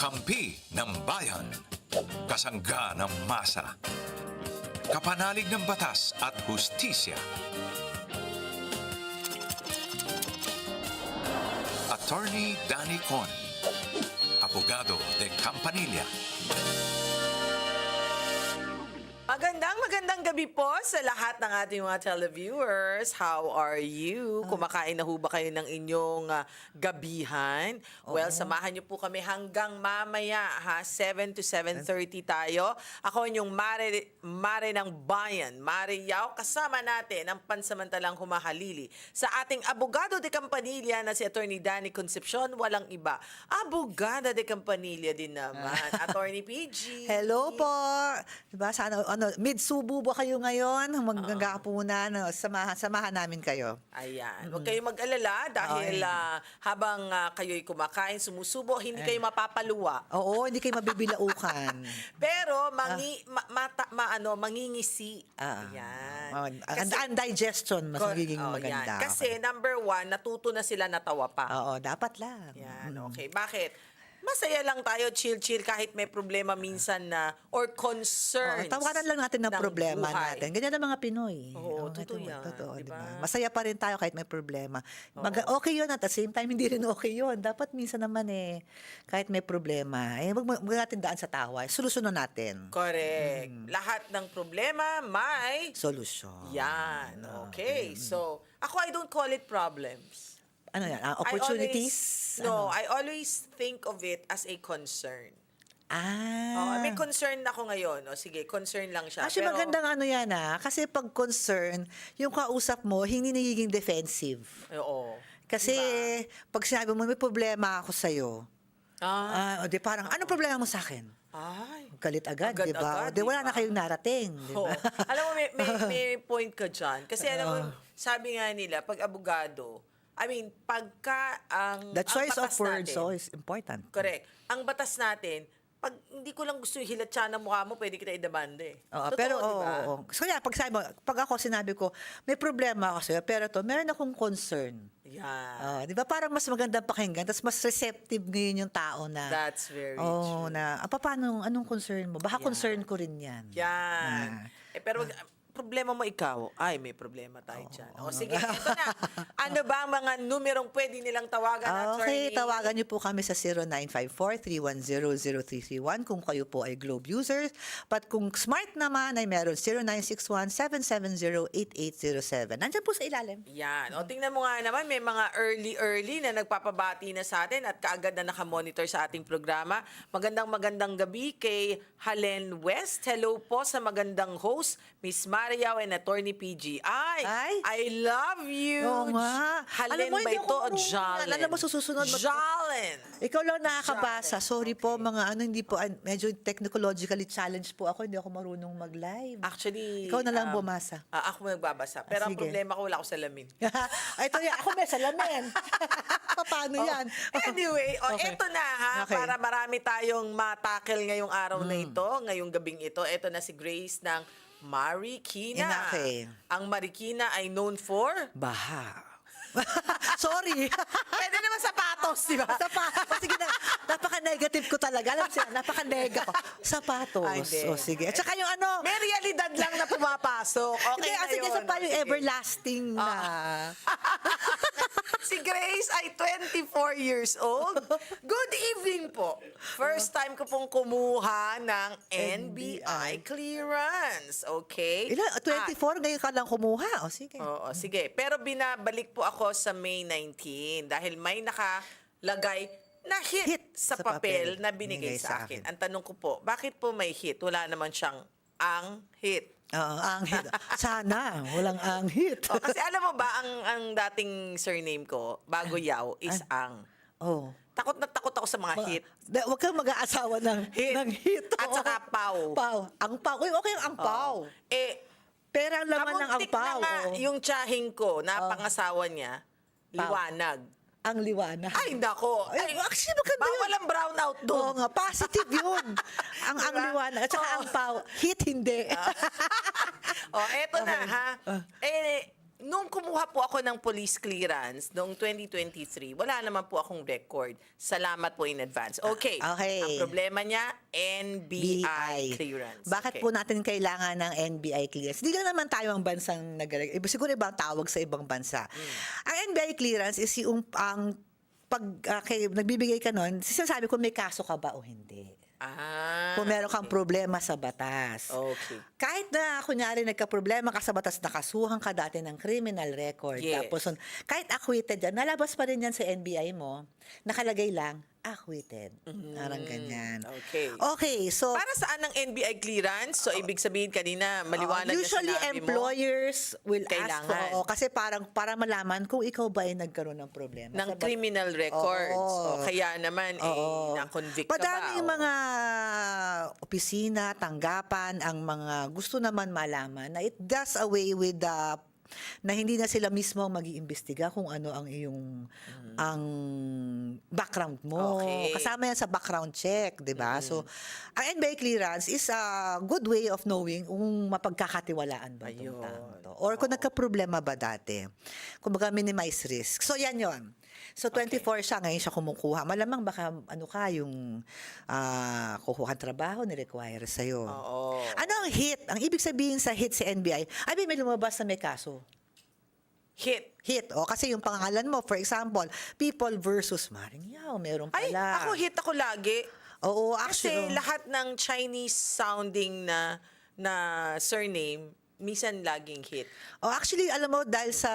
Kakampi ng bayan. Kasangga ng masa. Kapanalig ng batas at hustisya. Attorney Danny Con. Abogado de Campanilla. Magandang magandang gabi po sa lahat ng ating mga televiewers. How are you? Kumakain na ho ba kayo ng inyong ah, gabihan? Well, samahan niyo po kami hanggang mamaya ha, 7 to 7.30 tayo. Ako inyong Mare, Mare ng Bayan, Mare Yao. Kasama natin ang pansamantalang humahalili sa ating abogado de Campanilla na si Attorney Danny Concepcion. Walang iba. Abogada de Campanilla din naman. Attorney PG. Hello po. Diba, sana, ano, mid-subo ba kayo ngayon? Magagapunan, no? samahan, samahan namin kayo. Ayan. Huwag kayong mag-alala dahil ah, habang ah, kayo'y kumakain, sumusubo, hindi kayo mapapaluwa. Oo, hindi kayo mabibilaukan. Pero mangi, ma, mata, ma- ano, mangingisi. Ah. Ayan. Ah, ang, ang digestion, mas Cor- magiging oh, maganda. yan. Kasi number one, natuto na sila natawa pa. Oo, dapat lang. Yan, okay. Bakit? Masaya lang tayo, chill-chill, kahit may problema minsan na, or Oo, concerns. tawagan lang natin ng, ng problema buhay. natin. Ganyan ang mga Pinoy. Oo, ito- totoo yan, Totoo, di di ba? ba? Masaya pa rin tayo kahit may problema. Mag- okay yun at the same time, hindi rin okay yun. Dapat minsan naman eh, kahit may problema, eh, wag wag natin daan sa tawa. Solusyonan natin. Correct. Mm. Lahat ng problema may Solusyon. Yan. Ah, Okay. So, ako, I don't call it problems. Ano yan? I ah, opportunities? always- no, Ano? I always think of it as a concern. Oh, Ah. may concern ako ngayon. O, sige, concern lang siya. Actually, Pero- magandang ano yan ah. Kasi pag concern, yung kausap mo, hindi nagiging defensive. Oo. Kasi Diba? pag sinabi mo, may problema ako sa'yo. Ah. Ah, o di parang, ano problema mo sa akin? Ay. Galit agad, di Agad-agad, ba? Di wala di ba? na kayong narating, di ba? alam mo, may, may, may point ka dyan. Kasi alam mo, sabi nga nila, pag abogado, I mean, pagka ang The ang choice of batas words natin- so is important. Correct. Ang batas natin, pag hindi ko lang gusto hilatsa ng mukha mo, pwede kita idamanda eh. Oo, Totoo, pero di oo, ba? oo. So yeah, pag sabi mo, pag ako sinabi ko, may problema ako sa'yo, pero to, meron akong concern. Yan. Ah, di ba parang mas maganda pakinggan, tapos mas receptive ngayon yung tao na, That's very oh, true. na, ah, paano, anong concern mo? Baka Yeah. concern ko rin yan. Yan. Ah. Eh, pero problema mo ikaw, ay, may problema tayo dyan. O sige, eto na. Ano ba ang mga numerong pwede nilang tawagan? Okay, attorney? tawagan niyo po kami sa 0954-310-0331 kung kayo po ay Globe users. But kung smart naman ay meron 0961-770-8807. Nandiyan po sa ilalim. Yan. O tingnan mo nga naman, may mga early-early na nagpapabati na sa atin at kaagad na nakamonitor sa ating programa. Magandang magandang gabi kay Halen West. Hello po sa magandang host, Miss Mariao and Attorney PG. Ay, Ay. I love you. Oo nga. Alam mo, ba hindi ito ako o marunong Jalen? Alam mo, sa susunod, mag- Jalen. Ikaw lang nakakabasa. Sorry po, mga ano, hindi po, ah, medyo technologically challenged po ako. Hindi ako marunong mag-live. Actually, Ikaw na lang um, bumasa. ah, ako nagbabasa. Pero ang sige. problema ko, wala ko salamin. Ay, Ito yan. Ako may salamin. Paano yan? Anyway, o Okay. eto na ha, Okay. para marami tayong matakel ngayong araw na ito, ngayong gabing ito. Eto na si Grace ng Marikina. Okay. Ang Marikina ay known for Baha. Sorry. Pwede naman sapatos, di ba? Sapatos. Sige na. Napaka-negative ko talaga. Alam siya, napaka-nega ko. Sapatos. Ay, hindi. O sige. At saka yung ano, May realidad lang na pumapasok. Okay hindi, na ah, sige, yun. sa pa yung Sige. Ah. everlasting na. si Grace ay 24 years old. Good evening po. First time ko pong kumuha ng NBI clearance. Okay? Ilan? At- 24? Ngayon ka lang kumuha. O sige. Oo, sige. Pero binabalik po ako sa May 19 dahil may nakalagay na hit, Hit sa, sa papel, papel na binigay sa akin. akin. Ang tanong ko po, bakit po may hit? Wala naman siyang ang hit. Oo, anghit. Sana. Walang anghit. O, kasi alam mo ba, ang, ang dating surname ko, bago yaw, is ang. Oh. Takot na takot ako sa mga hit. Da, huwag kang mag-aasawa ng Hit. ng hit. At saka pau. Pau. Ang pau. Uy, okay ang ang pau. Eh, Pera ang laman ng kamuntik na nga oh. yung tsahing ko na pangasawa niya, liwanag. Ang liwanag. Ay, nako. Ay, actually, maganda yun. Bawal ang brownout doon. Oo nga, positive yun. ang ang Diba? liwanag. At saka Oo. ang pau. Hit hindi. oh, eto na ha. Ah. Eh, nung kumuha po ako ng police clearance noong 2023, wala naman po akong record. Salamat po in advance. Okay. Ah, okay. Ang problema niya, NBI BI. clearance. Bakit Okay. po natin kailangan ng NBI clearance? Hindi naman tayo ang bansang nag Iba siguro ibang tawag sa ibang bansa. Hmm. Ang NBI clearance is yung ang pag ah, kay, nagbibigay ka nun, sinasabi kung may kaso ka ba o hindi. Ah. Kung meron kang problema sa batas. Okay. Kahit na, kunyari, nagka-problema ka sa batas, nakasuhan ka dati ng criminal record. Yes. Tapos, kahit acquitted yan, nalabas pa rin yan sa NBI mo, nakalagay lang, acquitted. Parang ganyan. Mm-hmm. Okay. Okay, so... Para saan ang NBI clearance? So, ibig sabihin kanina, maliwanag Oo, na usually sinabi mo. employers will ask Kailangan. for, oo, kasi parang para malaman kung ikaw ba ay nagkaroon ng problema. ng sa bat- criminal records. Oo. O, kaya naman, eh, Oo. na-convict ka ba? Madaming mga opisina, tanggapan, ang mga gusto naman malaman na it does away with the na hindi na sila mismo mag-iimbestiga kung ano ang iyong ang background mo. Okay. Kasama yan sa background check, 'di ba? So, ang NBI clearance is a good way of knowing kung mapagkakatiwalaan ba itong to. Or kung nagka-problema ba dati. Kumbaga minimize risk. So, yan yon. So, 24 siya, ngayon siya kumukuha. Malamang baka, ano ka, yung ah, kukuha trabaho, ni-require sa'yo. Oo. Ano ang hit? Ang ibig sabihin sa hit si NBI, ay may lumabas na may kaso. Hit. Hit. O, kasi yung pangalan mo, for example, People versus Maringyao, meron Ay, pala. ako hit ako lagi. Oo, Kasi actually. lahat ng Chinese sounding na na surname, minsan laging hit. Oh, actually, alam mo, dahil sa,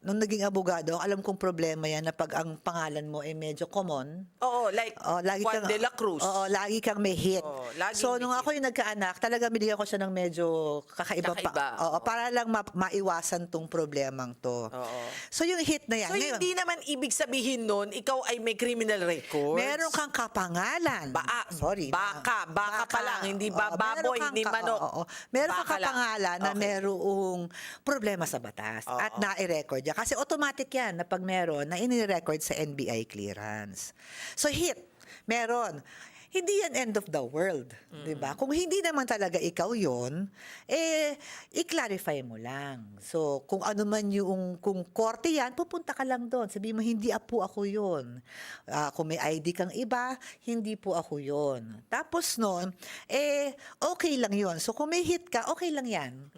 nung naging abogado, alam kong problema yan na pag ang pangalan mo ay medyo common, Oo, like Oh, lagi Juan kang, de la Cruz. Oo, lagi kang may hit. Oo, so, nung hit. ako yung nagkaanak, talaga binigyan ko siya ng medyo kakaiba, Kakaiba, pa. Oo, oo. para lang ma- maiwasan tong problemang to. Oo. So, yung hit na yan. So, ngayon, hindi naman ibig sabihin nun, ikaw ay may criminal records. Meron kang kapangalan. Ba- ah, Sorry. baka, baka pa lang, hindi ba baboy, hindi ka- manok. oo, oo. Meron kang Baka lang. Kapangalan na Okay. merong problema sa batas Oo. at na-record yan. Kasi automatic yan na pag meron na ini-record sa NBI clearance. So hit, meron. Hindi yan end of the world, 'di ba? Kung hindi naman talaga ikaw 'yon, eh i-clarify mo lang. So, kung ano man yung kung korte yan, pupunta ka lang doon. Sabi mo hindi po ako 'yon. Ah, kung may ID kang iba, hindi po ako 'yon. Tapos noon, eh okay lang 'yon. So, kung may hit ka, okay lang 'yan.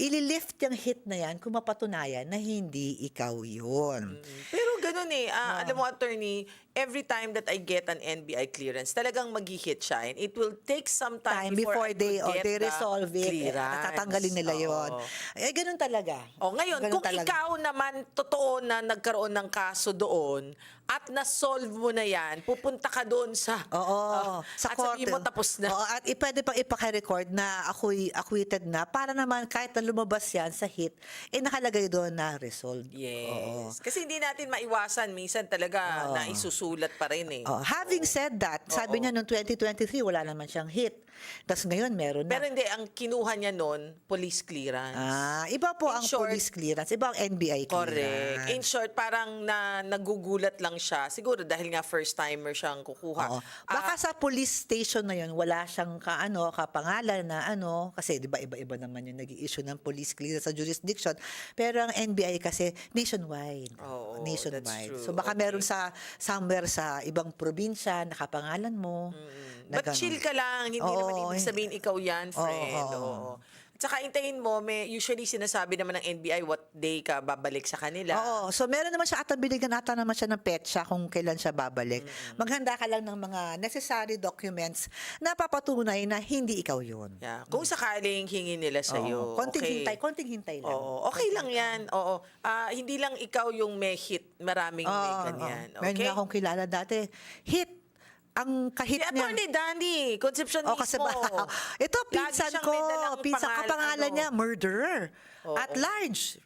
Ililift yung hit na yan kung mapatunayan na hindi ikaw 'yon. Pero ganun eh. Ah, Alam mo, attorney, every time that I get an NBI clearance, talagang mag-hit siya. And it will take some time, time before, I they oh, they the resolve it. eh, Clearance. Tatanggalin nila yon. Oo. Eh, ganun talaga. O ngayon, Ganun kung talaga. ikaw naman totoo na nagkaroon ng kaso doon at na-solve mo na yan, pupunta ka doon sa Oo, ah, sa at korte. sabihin mo tapos na. Oo, at i- pwede pang ipaka-record na ako'y acquitted na para naman kahit na lumabas yan sa hit, eh nakalagay doon na resolved. Yes. Oo. Kasi hindi natin maiwasan. Minsan talaga Oo. na isusulat pa rin eh. Oh, having said that, sabi Oo. niya noong 2023 wala naman siyang hit. Tapos ngayon meron na. Pero hindi, ang kinuha niya noon, police clearance. ah, iba po In ang short- police clearance, iba ang NBI Correct. clearance. In short, parang na nagugulat lang siya. Siguro dahil nga first timer siyang kukuha. Oo. Baka sa police station na yun, wala siyang ka, ano, kapangalan na ano, kasi di ba iba-iba naman yung nag issue ng police clearance sa jurisdiction. Pero ang NBI kasi nationwide. Oo, nationwide. So baka Okay. meron sa somewhere sa ibang probinsya nakapangalan mo. na But ganun. chill ka lang. Hindi Oo, naman ibig sabihin ikaw yan, friend. Oo. At saka intayin mo, may usually sinasabi naman ng NBI what day ka babalik sa kanila. Oo. So, meron naman siya ata, binigyan ata naman siya ng petsa kung kailan siya babalik. Maghanda ka lang ng mga necessary documents na papatunay na hindi ikaw yun. Yeah. Kung sakaling hingin nila sa iyo. Oo. Konting okay. hintay, konting hintay lang. Oo, okay lang 'yan. Oo. Ah, hindi lang ikaw yung may hit, maraming may Oo, ganyan. oo. Meron Okay? nga akong kilala dati. Hit. Ang Si kahit niya. Attorney Danny, Concepcion Oh, kasi ba, ito, pinsan ko. Pinsan pangal- kapangalan ano. niya, murderer. Oo. At large.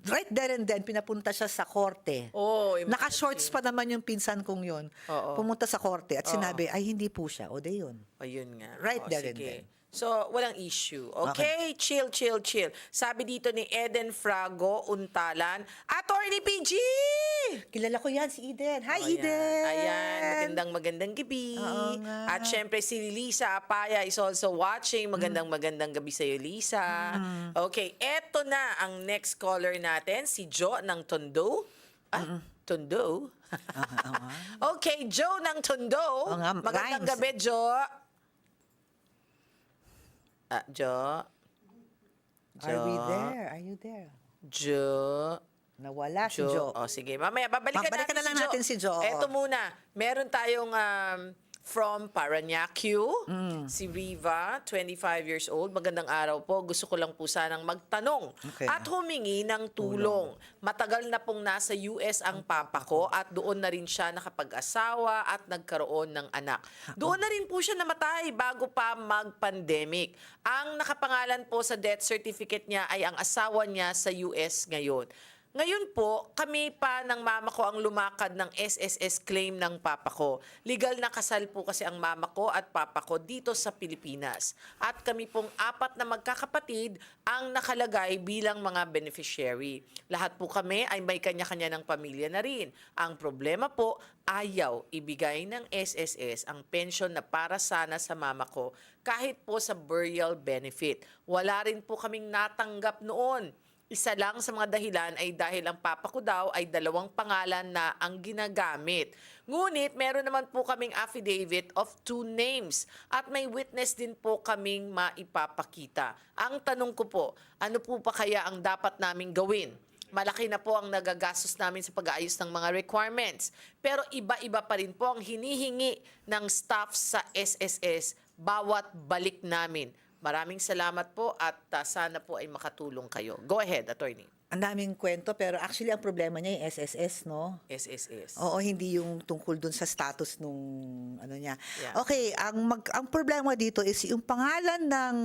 Right there and then, pinapunta siya sa korte. Oh. Naka-shorts pa naman yung pinsan kong yun. Oo. Pumunta sa korte at Oo. sinabi, ay hindi po siya. O, de yun. Ayun nga. Right O, there and sige. then. So, walang issue. Okay? Chill, chill, chill. Sabi dito ni Eden Frago, Untalan, Attorney PG! Kilala ko yan, si Eden. Hi, O, ayan. Eden! Ayan, magandang magandang gabi. Oo nga. At syempre si Lisa Apaya is also watching. Magandang magandang gabi sa iyo, Lisa. Okay, eto na ang next caller natin, si Jo ng Tondo. Ah, Tondo? okay, Joe ng Tondo. Oo nga, Magandang rhymes. gabi, Jo. Ah, Jo. Are we there? Are you there? Jo. Nawala si Jo. Jo. Oh, sige. Mamaya, babalikan Babalikan natin, na lang si natin si Jo. Eto muna. Meron tayong um, from Paranaque, Mm. si Riva, 25 years old. Magandang araw po. Gusto ko lang po sanang magtanong Okay. at humingi ng tulong. Matagal na pong nasa US ang papa ko at doon na rin siya nakapag-asawa at nagkaroon ng anak. Doon na rin po siya namatay bago pa mag-pandemic. Ang nakapangalan po sa death certificate niya ay ang asawa niya sa US ngayon. Ngayon po, kami pa ng mama ko ang lumakad ng SSS claim ng papa ko. Legal na kasal po kasi ang mama ko at papa ko dito sa Pilipinas. At kami pong apat na magkakapatid ang nakalagay bilang mga beneficiary. Lahat po kami ay may kanya-kanya ng pamilya na rin. Ang problema po, ayaw ibigay ng SSS ang pension na para sana sa mama ko kahit po sa burial benefit. Wala rin po kaming natanggap noon. Isa lang sa mga dahilan ay dahil ang papa ko daw ay dalawang pangalan na ang ginagamit. Ngunit meron naman po kaming affidavit of two names at may witness din po kaming maipapakita. Ang tanong ko po, ano po pa kaya ang dapat naming gawin? Malaki na po ang nagagastos namin sa pag-aayos ng mga requirements. Pero iba-iba pa rin po ang hinihingi ng staff sa SSS bawat balik namin. Maraming salamat po at uh, sana po ay makatulong kayo. Go ahead, attorney. Ang daming kwento, pero actually ang problema niya yung SSS, no? SSS. Oo, hindi yung tungkol dun sa status nung ano niya. Yeah. Okay, ang mag, ang problema dito is yung pangalan ng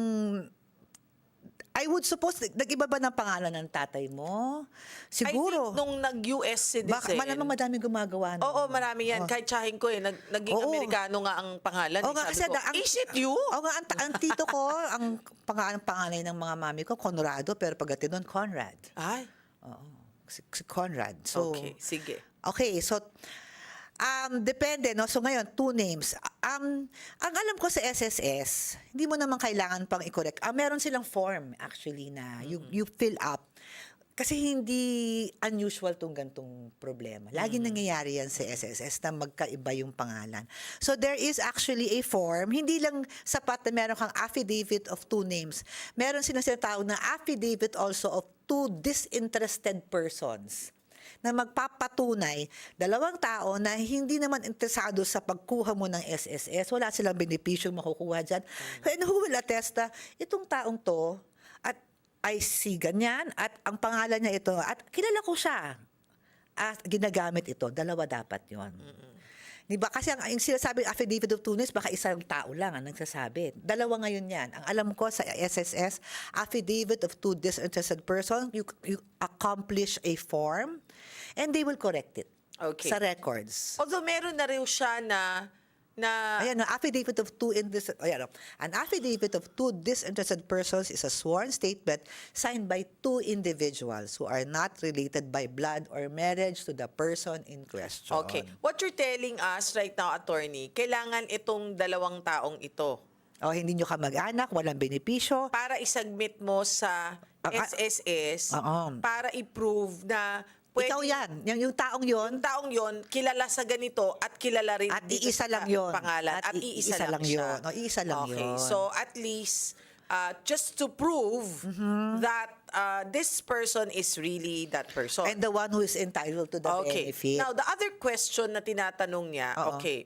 I would suppose nag-iba ba ng pangalan ng tatay mo? I think Siguro. nung nag-US citizen. Baka malamang madami gumagawa. Oo, marami yan. Oh. Kahit tsahin ko eh. Nag, naging Oo. Amerikano nga ang pangalan. eh. Oo nga, Sabi kasi ko, ang- is it you? Oo nga, ang, ang tito ko, ang pangalan panganay ng mga mami ko, Conrado, pero pagdating doon, Conrad. Ay, Oo. Si, si Conrad. So, okay. Sige. Okay, so um depende no. So ngayon, two names. Um ang alam ko sa SSS, hindi mo naman kailangan pang i-correct. Ah, meron silang form actually na you you fill up. Kasi hindi unusual tong gantong problema. Lagi nangyayari yan sa SSS na magkaiba yung pangalan. So there is actually a form, hindi lang sapat na meron kang affidavit of two names. Meron silang sinatawag na affidavit also of two disinterested persons na magpapatunay dalawang tao na hindi naman interesado sa pagkuha mo ng SSS, wala silang benepisyo makukuha dyan. And who will attest na itong taong to at ay si ganyan at ang pangalan niya ito at kilala ko siya at ginagamit ito. Dalawa dapat yon. Di ba? Kasi ang, yung sinasabi affidavit of names, baka isang tao lang ang nagsasabi. Dalawa ngayon yan. Ang alam ko sa SSS, affidavit of two disinterested persons, you, you accomplish a form and they will correct it Okay. sa records. Although meron na rin siya na na Ayan, no, affidavit of two in this, ayan, no. an affidavit of two disinterested persons is a sworn statement signed by two individuals who are not related by blood or marriage to the person in question. Okay. What you're telling us right now, attorney, kailangan itong dalawang taong ito O hindi nyo ka mag-anak, walang benepisyo. para isubmit mo sa Ah, ah, SSS Oo. para i-prove na pwede, Ikaw yan. Yung, yung taong yon yung taong yon kilala sa ganito at kilala rin At dito iisa sa lang yun. pangalan at, At i- iisa, lang, siya. yun. O, iisa lang okay. yun. So at least uh, just to prove Mm-hmm. that uh, this person is really that person. and the one who is entitled to the Okay. benefit. Now, the other question na tinatanong niya, Oo. okay.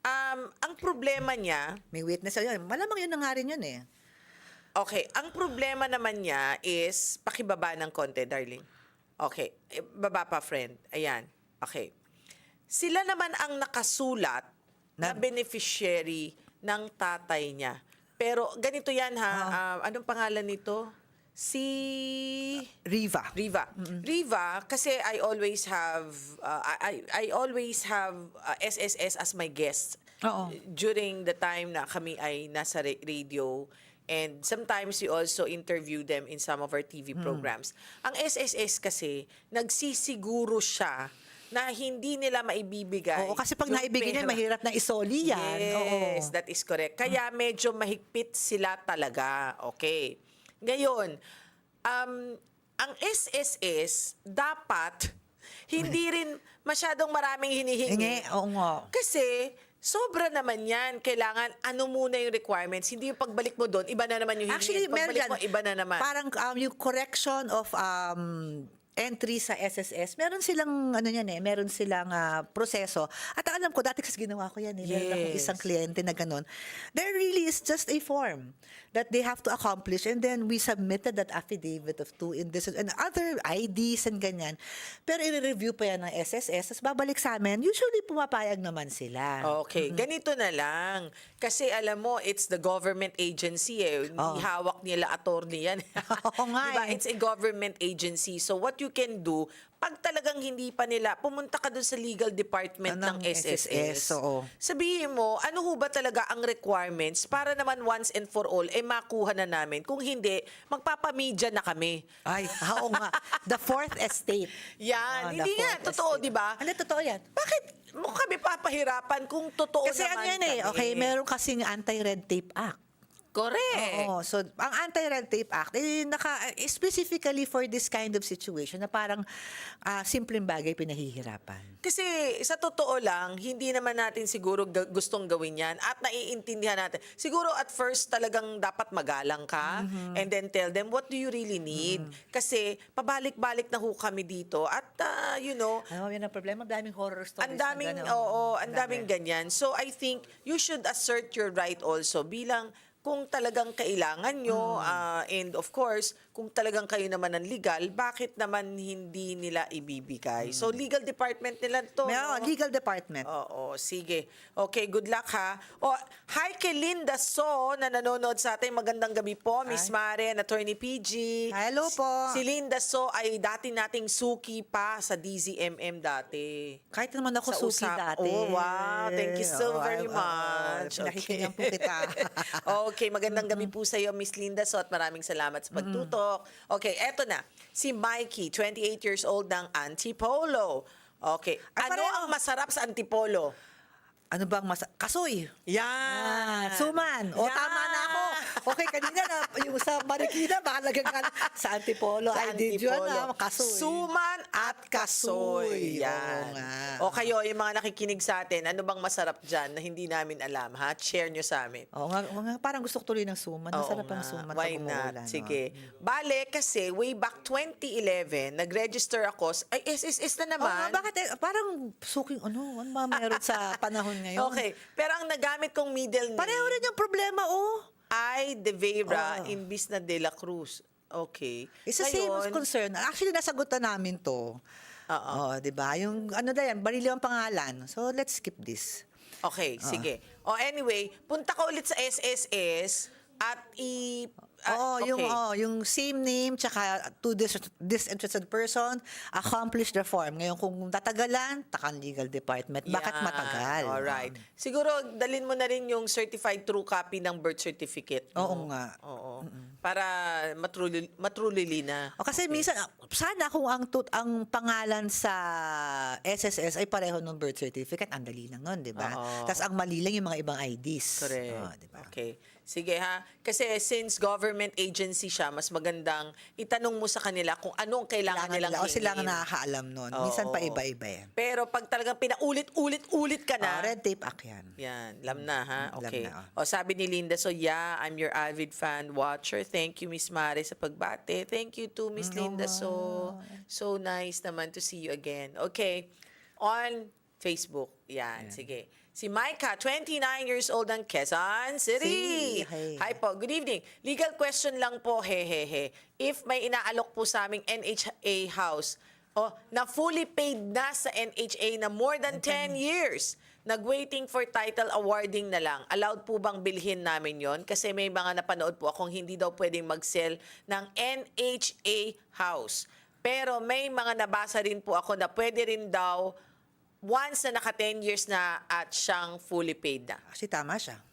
Um, ang problema niya, May witness. Yun. Malamang yun na nga rin yun eh. okay, ang problema naman niya is, pakibaba ng konti, darling. Okay, eh, baba pa, friend. Ayan, okay. Sila naman ang nakasulat na, Na- beneficiary ng tatay niya. Pero ganito yan ha, ah, anong pangalan nito? Si... Riva. Riva. Riva, kasi I always have, uh, I, I always have uh, SSS as my guest Oo. during the time na kami ay nasa ra- radio and sometimes we also interview them in some of our TV programs. Ang SSS kasi, nagsisiguro siya na hindi nila maibibigay. Oo, kasi pag naibigay niya, mahirap na isoli yan. Yes, Oo. that is correct. Kaya medyo mahigpit sila talaga. Okay. Ngayon, um, ang SSS dapat hindi rin masyadong maraming hinihingi. Hingi, oo nga. Kasi sobra naman yan. Kailangan ano muna yung requirements. Hindi yung pagbalik mo doon, iba na naman yung Actually, hinihingi. meron Pagbalik yan. mo, iba na naman. Parang um, yung correction of um, entry sa SSS, meron silang ano yan eh, meron silang ah, proseso. At alam ko dati kasi ginawa ko yan eh. Meron akong Yes. isang kliyente na ganun. There really is just a form that they have to accomplish and then we submitted that affidavit of two in this and other IDs and ganyan. Pero i-review pa yan ng SSS, tapos babalik sa amin. Usually pumapayag naman sila. Okay, ganito na lang. Kasi alam mo, it's the government agency eh. Oh. hawak nila attorney yan. Oo nga diba? eh. It's a government agency. So what you can do, pag talagang hindi pa nila, pumunta ka dun sa legal department ng, ng SSS. SSS, oo. Sabihin mo, ano ho ba talaga ang requirements para naman once and for all, eh makuha na namin. Kung hindi, magpapamedya na kami. Ay, oo nga. The fourth estate. Yan. Oh, hindi nga, totoo, di ba? Ano, totoo yan? Bakit mo kami papahirapan kung totoo Kasi naman ano yan eh, kami? okay, meron kasing Anti-Red Tape Act. Correct. Oo, so ang Anti-Red Tape Act, eh, naka, specifically for this kind of situation na parang ah, simpleng bagay pinahihirapan. Kasi sa totoo lang, hindi naman natin siguro ga- gustong gawin yan at naiintindihan natin. Siguro at first talagang dapat magalang ka Mm-hmm. and then tell them what do you really need. Kasi pabalik-balik na ho kami dito at ah, you know, Ano yan ang problema? Ang daming horror stories. ang na daming, oo, ang Dami. daming ganyan. So I think you should assert your right also bilang kung talagang kailangan nyo, Hmm. ah, and of course, kung talagang kayo naman ng legal, bakit naman hindi nila ibibigay? So, legal department nila to. Hmm. Meron, no? legal department. Oo, sige. Okay, good luck ha. O, hi kay Linda So na nanonood sa atin. Magandang gabi po, Miss Hi. Mare and Attorney PG. Hello po. Si Linda So ay dati nating suki pa sa DZMM dati. Kahit naman ako Sa suki usap- dati. Oh, wow. Thank you so Oo, very much. Pinakikingan po kita. okay, magandang gabi po sa iyo, Miss Linda So, at maraming salamat sa pagtutok. Okay, eto na. Si Mikey, 28 years old ng Antipolo. Okay. Ay, Ano ang masarap sa Antipolo? Ano bang mas... Kasoy! Yan. Ah, suman. O, Yan. tama na ako. Okay, kanina na, yung sa Marikina, mahalaga nga sa Antipolo. Sa I did yun, ah, kasoy. Suman at Oo kasoy. Yan. nga. O kayo, yung mga nakikinig sa atin, ano bang masarap dyan na hindi namin alam, ha? Share nyo sa amin. Oo nga, oo nga, parang gusto ko tuloy ng suman. Oo Masarap ang nga. suman Why pag not? umuulan. Sige. Bale, kasi way back 2011, nag-register ako. s- Ay, SSS na Oo naman. nga, bakit eh, parang suking ano, ano ba meron sa panahon ngayon? Okay. Pero ang nagamit kong middle name Pareho rin yung problema, oh. ay De Vera Oo. imbis na De La Cruz. Okay. It's the same Ngayon, concern. Actually, nasagutan namin to. Oo. Oh, 'di ba? Yung ano na yan, barili ang pangalan. So, let's skip this. Okay, Ah. sige. O anyway, punta ka ulit sa SSS at i... Oo, yung okay. oh, yung same name tsaka to this disinterested person accomplish the form. Ngayon kung tatagalan, takan legal department. Bakit Yan. matagal? Alright. Siguro, dalin mo na rin yung certified true copy ng birth certificate. Oo mo. nga. Oo. Para matruli, matrulili na. O kasi minsan ah, sana kung ang tut ang pangalan sa SSS ay pareho ng birth certificate, ang dali lang nun, 'di ba? Tapos ang mali lang yung mga ibang IDs. Correct. Oh, 'di ba? Okay. Sige ha. Kasi since government agency siya, mas magandang itanong mo sa kanila kung ano ang kailangan, Kailangan nilang nila, o sila hingin. nakakaalam nun. Oo. Minsan pa iba-iba yan. Pero pag talagang pinaulit-ulit-ulit ka na, Ah, red tape act yan. Yan, lam na ha. Mm, lam Okay. na, oh. O sabi ni Linda, so yeah, I'm your avid fan watcher. Thank you Miss Mare sa pagbate. Thank you too Miss Linda. So so nice naman to see you again. Okay. On Facebook. Yan, sige. Si Micah, 29 years old ng Quezon City. Si- hi. Hi po, good evening. Legal question lang po, he he he. If may inaalok po sa aming NHA house, oh, na fully paid na sa NHA na more than 10 years, nag-waiting for title awarding na lang, allowed po bang bilhin namin yon? Kasi may mga napanood po akong hindi daw pwedeng mag-sell ng NHA house. Pero may mga nabasa rin po ako na pwede rin daw once na naka 10 years na at siyang fully paid na. Actually, tama siya.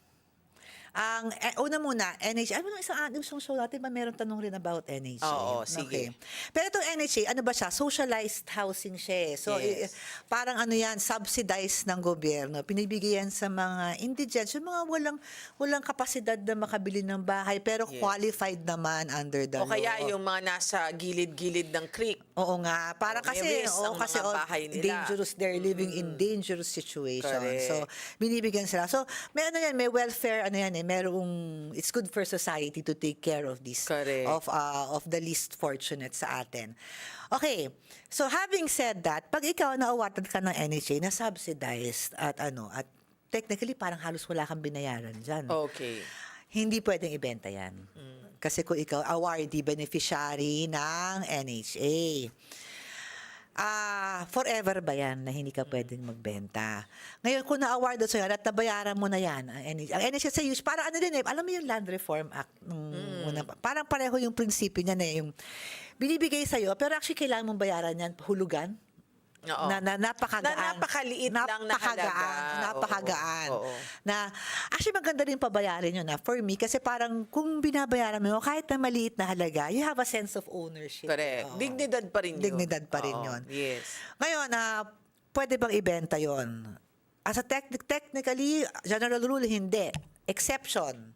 Ang eh, una muna, NHA, ano isang, ah, isang show natin ba meron tanong rin about NHA? Oo, sige. Pero itong NHA, ano ba siya? Socialized housing siya. eh. So, Yes. i- parang ano yan, subsidized ng gobyerno. Pinibigay yan sa mga indigents, yung mga walang walang kapasidad na makabili ng bahay, pero Yes. qualified naman under the O law. kaya yung mga nasa gilid-gilid ng creek. Oo nga, para may kasi risk oo ang kasi mga oh, bahay nila. dangerous they're living in dangerous situation. Correct. So binibigyan sila. So may ano yan, may welfare ano yan eh, merong it's good for society to take care of this Correct. of uh, of the least fortunate sa atin. Okay. So having said that, pag ikaw na-awarded ka ng NHA na subsidized at ano at technically parang halos wala kang binayaran diyan. Okay. Hindi pwedeng ibenta yan. Kasi kung ikaw awardee beneficiary ng NHA, ah forever ba yan na hindi ka pwedeng magbenta? Ngayon, kung na-award sa'yo at nabayaran mo na yan, ang NHA, ang NHA sa use, parang ano din eh, alam mo yung Land Reform Act, nung una, pa- parang pareho yung prinsipyo niya na yung binibigay sa'yo, pero actually kailangan mong bayaran yan, hulugan. Oo. Na, na napakagaan. Na napakaliit lang na Napakagaan, halaga. Napakagaan. Oo, oo. Na, actually maganda rin pabayarin yun na for me kasi parang kung binabayaran mo, kahit na maliit na halaga, you have a sense of ownership. Correct. Oo. Dignidad pa rin yun. Dignidad pa rin Oo, yun. Yes. Ngayon, na pwede bang ibenta yon? As a techni- technically, general rule, hindi. Exception.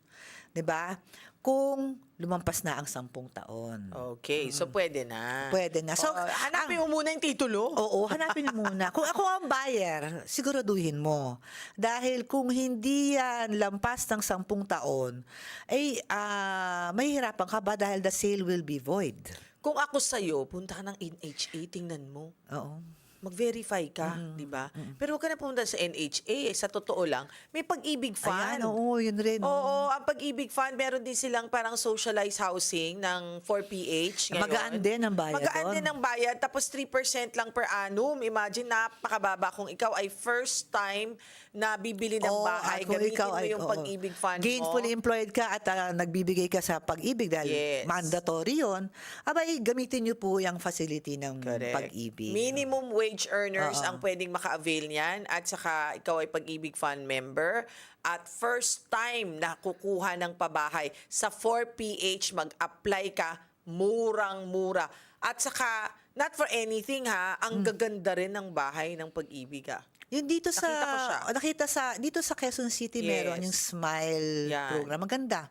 'Di ba? Kung lumampas na ang sampung taon. Okay. So, pwede na. Pwede na. So, Oo, hanapin mo muna yung titulo. Oo, hanapin mo muna. Kung ako ang buyer, siguraduhin mo. Dahil kung hindi yan lampas ng sampung taon, ay ah, mahihirapan ka ba dahil the sale will be void. Kung ako sa'yo, punta ka ng NHA, tingnan mo. Oo. Mag-verify ka, di ba? Pero huwag ka na pumunta sa NHA. Sa totoo lang, may pag-ibig fund. Ayan, oo, yun rin. Oo, ang pag-ibig fund, meron din silang parang socialized housing ng 4PH ngayon. Magaan din ang bayad Magaan doon. din ang bayad, tapos 3% lang per annum. Imagine, napakababa kung ikaw ay first time na bibili ng Oo, bahay, gamitin ikaw mo ay- yung oo. pag-ibig fund Gainfully mo. employed ka at ah, nagbibigay ka sa pag-ibig dahil Yes. mandatory yun, abay, gamitin niyo po yung facility ng Correct. pag-ibig. Minimum wage earners Oo. ang pwedeng maka-avail niyan at saka ikaw ay pag-ibig fund member at first time na kukuha ng pabahay sa 4PH mag-apply ka murang-mura. At saka not for anything ha, ang Hmm. gaganda rin ng bahay ng pag-ibig ah. Yung dito sa Nakita ko siya. oh, nakita sa dito sa Quezon City Yes. meron yung Smile Yan. program. Maganda.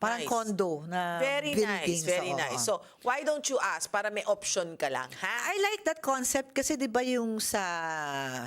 Parang Nice. condo na Very building nice, very oo. nice. So, why don't you ask para may option ka lang, ha? I like that concept kasi 'di ba yung sa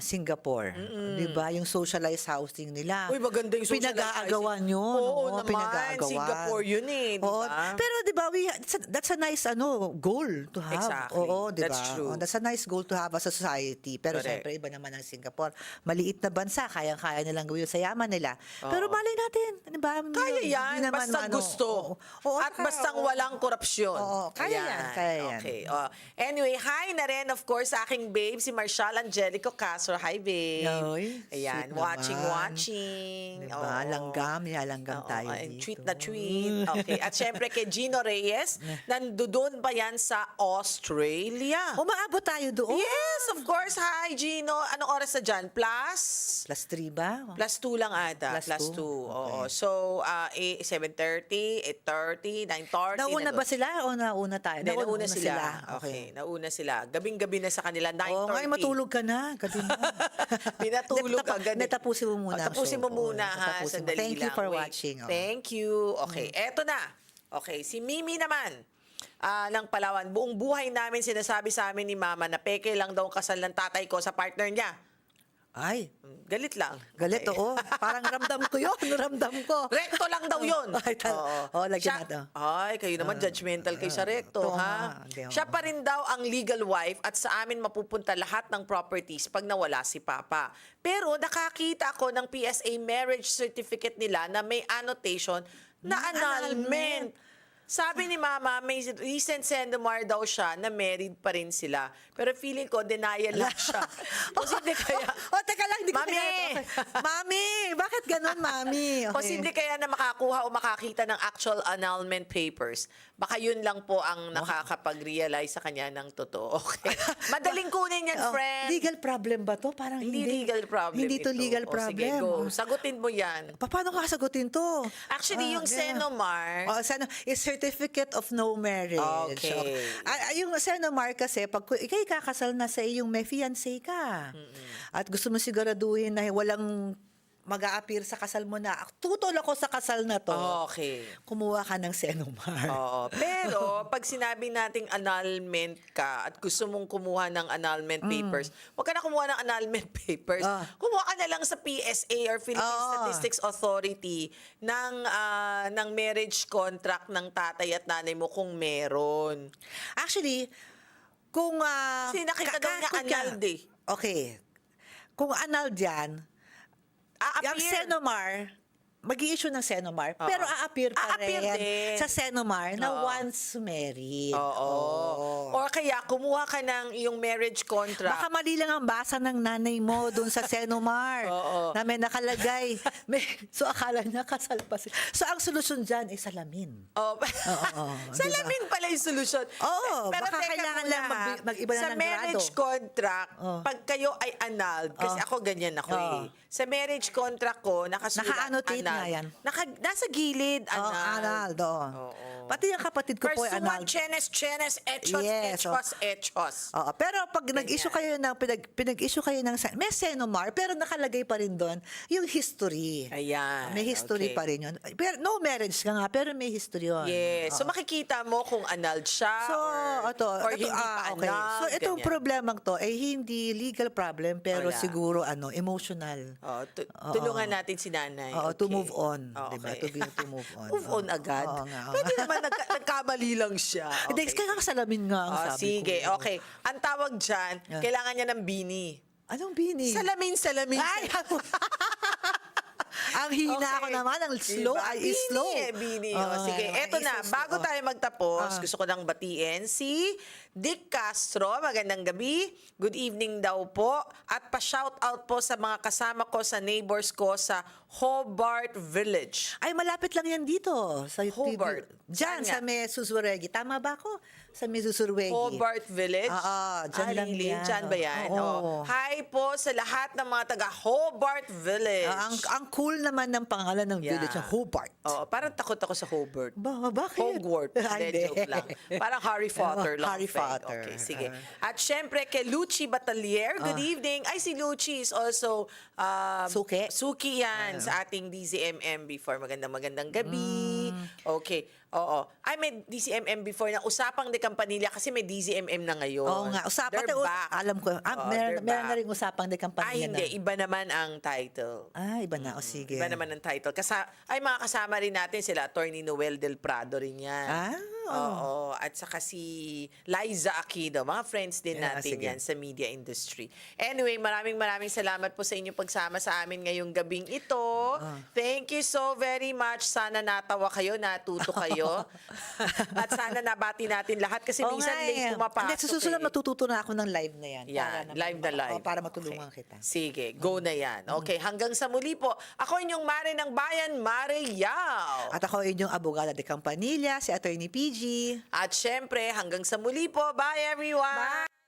Singapore, 'di ba yung socialized housing nila. Uy, maganda yung socialized Pinag-aagawan yun. Oo naman, pinag-aagawan. Singapore yun eh, di Oo. ba? Pero 'di ba, we that's a, that's a nice ano goal to have. Exactly. Oo, 'di ba? That's true. Oh, that's a nice goal to have as a society. Pero Correct. syempre iba naman ang Singapore. Maliit na bansa, kayang-kaya nilang gawin sa yaman nila. Pero Oo. malay natin, 'di ba? Kaya Hindi yan, naman basta ano, gusto. oo. Oo, At bastang oo. walang korupsyon. Oo, kaya yan, kaya yan. Okay. oh. Anyway, hi na rin, of course, sa aking babe, si Marshall Angelico Castro. Hi, babe. Ay, Ayan, watching, naman. watching. Diba? Oo. Langgam, nilalanggam Oo, tayo and dito. tweet na tweet. Okay. At syempre kay Gino Reyes, nandoon ba yan sa Australia? Umaabot tayo doon. Yes, of course. Hi, Gino. Anong oras na dyan? Plus? Plus 3 ba? Plus 2 lang ata. Plus Plus 2. two? Oo. Okay. So, uh, 7.30, 8.30, 9.30. Nauna ba sila o nauna tayo? Hindi, nauna sila. Okay. nauna sila. Gabing-gabi na sa kanila, 9.30. Oo, ngayon matulog ka na. Gabi na. Pinatulog Tapa- agad. eh. Hindi, tapusin mo muna ang tapusin show. mo muna, Oo, ha? tapusin mo. Sandali Thank you lang. for Wait. watching. oh. Thank you. Okay, eto na. Okay, si Mimi naman. ah, ng Palawan. Buong buhay namin sinasabi sa amin ni Mama na peke lang daw ang kasal ng tatay ko sa partner niya. Ay, Hmm, Galit lang. galit Okay. oo. Parang ramdam ko yun. Ramdam ko. Recto lang daw yun. Ay, tal- Oo, lagyan Siya-. Ay, kayo naman judgmental kayo sa recto, ito ha? nga, hindi, Siya oo. pa rin daw ang legal wife at sa amin mapupunta lahat ng properties pag nawala si Papa. Pero nakakita ako ng PSA marriage certificate nila na may annotation na annulment. Sabi ni Mama, may recent sendamar daw siya na married pa rin sila. Pero feeling ko, denial lang siya. Posible kaya... Oh, teka lang, hindi ko Mami! Okay. Mami, bakit ganun, Mami? Okay. Posible kaya na makakuha o makakita ng actual annulment papers. Baka yun lang po ang nakakapag-realize sa kanya ng totoo. Okay. Madaling kunin yan, Oh, friend. legal problem ba to? Parang hindi, hindi. legal problem Hindi to ito. legal O, problem. Sige, go. Oh. Sagutin mo yan. Pa- Paano ka sagutin to? Actually, Ah, yung yeah. Senomar, Oh, seno, is certificate of no marriage. Okay. Ah, ah, yung Senomar kasi, pag ku- ikay kakasal na sa iyong may fiancé ka, at gusto mo siguraduhin na walang mag appear sa kasal mo na, tutol ako sa kasal na to, okay. kumuha ka ng Senomar. Oo. Pero, pag sinabi nating annulment ka at gusto mong kumuha ng annulment papers, huwag ka na kumuha ng annulment papers. Mm. Ah. Kumuha ka na lang sa PSA or Philippine Oo. Statistics Authority ng, ah, ng marriage contract ng tatay at nanay mo kung meron. Actually, kung... ah, Kasi nakita daw niya annulled eh. Okay. Kung annulled yan, yung A-appear. Senomar, mag issue ng Senomar, Oo. pero a-appear pa A-appear rin din. sa Senomar na Oo. once married. Oo. Or kaya, kumuha ka ng yung marriage contract. Baka mali lang ang basa ng nanay mo doon sa Senomar Oo. na may nakalagay. May, so akala niya kasal pa sila. So ang solusyon dyan ay salamin. Oh, oo, Salamin pala yung solusyon. Oo, Pero baka teka kailangan muna, lang mag- mag-iba na Sa ng marriage grado. contract, Oh. pag kayo ay annulled, kasi Oh. ako ganyan ako Oh. eh. Sa marriage contract ko, nakasulat Naka-annotate annulled. nga yan. Naka, nasa gilid, Oh, annulled. Arnold, oo. Pati yung kapatid ko po ay Pursuant, chenes, chenes, echos, Yes, oh. echos, echos. Oo, pero pag nag-issue kayo ng pinag, pinag-issue kayo ng may Senomar pero nakalagay pa rin doon yung history. Ayan, May history okay. pa rin yun. Pero no marriage ka nga pero may history yun. Yes. So Oo. makikita mo kung annulled siya So, or, ito, or ito, hindi ah, pa okay. annulled. So, itong ganyan. problemang to ay hindi legal problem pero Wala. siguro ano, emotional. Oh, tu- Oo. tulungan natin si nanay. Oo, to Okay. move on, Okay. 'di ba? To be to move on. move on Oo. agad. Oo nga. oo Pwede nga. naman nagka- nagkamali lang siya. Hindi, Okay. kaya kasalamin nga ang Oh, sabi sige, ko. okay. Ang tawag dyan, Ah. kailangan niya ng bini. Anong bini? Salamin, salamin. Ay, ang hina Okay. ako naman, ang slow Diba? ay Bini slow. eh, bini. Oo, Oh, sige, ay, eto na. Bago tayo magtapos, Ah. gusto ko nang batiin si Dick Castro. Magandang gabi. Good evening daw po. At pa-shout out po sa mga kasama ko sa neighbors ko sa Hobart Village. Ay, malapit lang yan dito. Sa Hobart. Diyan, Saan sa may Susuregi. Tama ba ako? Sa may Susuregi. Hobart Village? Oo, dyan ah, lang yan. Dyan ba yan? Oo. Oh. Hi po sa lahat ng mga taga Hobart Village. Ah, ang, ang cool naman ng pangalan ng Yeah. village, Hobart. Oo, parang takot ako sa Hobart. Ba, bakit? Hogwarts. Ay, Hindi, joke lang. Parang Harry Potter lang. Harry Feng. Potter. Okay, sige. Ah. At syempre, kay Lucci Batalier, good Ah. evening. Ay, si Lucci is also um, Suki? Suki yan sa ating DZMM before. Magandang magandang gabi. Okay. Oo. Ay, may DCMM before na usapang de Campanilla kasi may DZMM na ngayon. Oo nga. Usapan, They're us- back. alam ko. Ah, Oo, meron, they're meron na back. rin usapang de kampanya Ay, hindi. na. Iba naman ang title. Ah, iba na. O sige. Iba naman ang title. Kasa ay mga kasama rin natin sila Attorney Noel Del Prado rin yan. Ah, Oo. At saka si Liza Aquino. Mga friends din Yeah, natin sige. yan sa media industry. Anyway, maraming maraming salamat po sa inyong pagsama sa amin ngayong gabing ito. Ah. Thank you so very much. Sana natawa kayo, natuto kayo. At sana nabati natin lahat kasi Oo minsan nga late eh. pumapasok. Hindi, sa susunod eh. matututo na ako ng live na yan. Yan, Para live na naman- live. Oo, para matulungan Okay. kita. Sige, go na yan. Okay, hanggang sa muli po. Ako inyong Mare ng Bayan, Mare Yao. At ako inyong abogada de Campanilla, si Attorney PG. At syempre, hanggang sa muli po. Bye everyone! Bye!